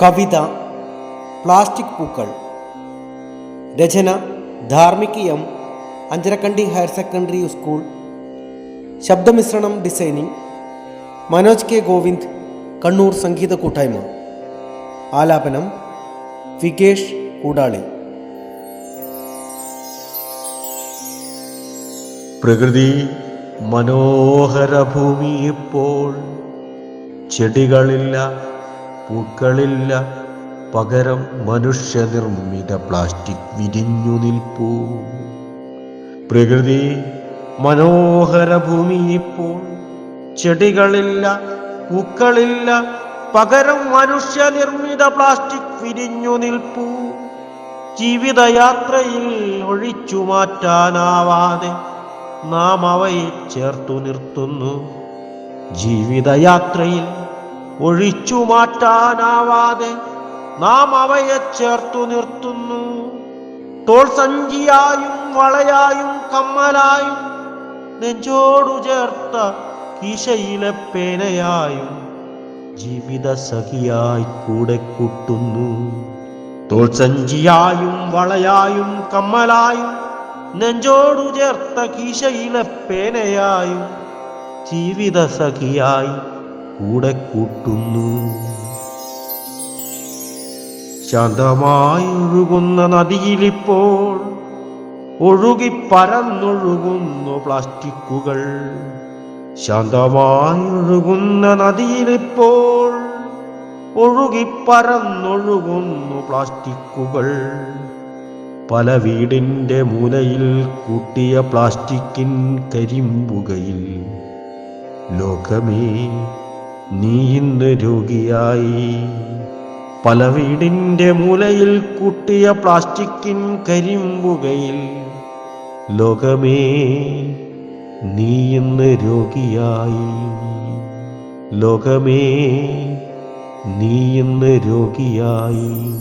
കവിത plastic പൂക്കൾ രചന Dharmik M Anjarakandy higher secondary school ശബ്ദമിശ്രണം designing Manoj K. Govind Kannur സംഗീത കൂട്ടായ്മ. ആലാപനം വികേഷ് കൂടാളി. പ്രകൃതി മനോഹര ഭൂമി ഇപ്പോൾ ചെടികളില്ല പൂക്കളില്ല. പകരം മനുഷ്യനിർമ്മിത പ്ലാസ്റ്റിക് വിരിഞ്ഞു നിൽപ്പൂ. പ്രകൃതി മനോഹര ഭൂമി ഇപ്പോൾ ചെടികളില്ല പൂക്കളില്ല പകരം മനുഷ്യനിർമ്മിത പ്ലാസ്റ്റിക് വിരിഞ്ഞു നിൽപ്പൂ. ജീവിതയാത്രയിൽ ഒഴിച്ചു മാറ്റാനാവാതെ നാം അവയെ ചേർത്തു നിർത്തുന്നു. ജീവിതയാത്രയിൽ ഒഴിച്ചു മാറ്റാനാവാതെ നാം അവയെ ചേർത്തു നിർത്തുന്നു. തോൾ സഞ്ചിയായും വളയായും കമ്മലായും നെഞ്ചോടു ചേർത്ത കീശയിലെ പേനയായും ജീവിത സഖിയായി കൂടെ കൂട്ടുന്നു. തോൾ സഞ്ചിയായും വളയായും കമ്മലായും നെഞ്ചോടു ചേർത്ത കീശയിലെ പേനയായും ജീവിത സഖിയായി കൂടെ കൂട്ടുന്നു. ശാന്തമായി ഒഴുകുന്ന നദിയിലിപ്പോൾ ഒഴുകി പരന്നൊഴുകുന്നു പ്ലാസ്റ്റിക്കുകൾ. ശാന്തമായി ഒഴുകുന്ന നദിയിലിപ്പോൾ ഒഴുകി പരന്നൊഴുകുന്നു പ്ലാസ്റ്റിക്കുകൾ. പല വീടിന്റെ മൂലയിൽ കൂട്ടിയ പ്ലാസ്റ്റിക്കിൻ കരിമ്പുകയിൽ. ലോകമേ നീ ഇന്ന് രോഗിയായി. പല വീടിന്റെ മൂലയിൽ കൂട്ടിയ പ്ലാസ്റ്റിക്കിൻ കരിമ്പുകയിൽ. ലോകമേ നീ ഇന്ന് രോഗിയായി. ലോകമേ നീ ഇന്ന് രോഗിയായി.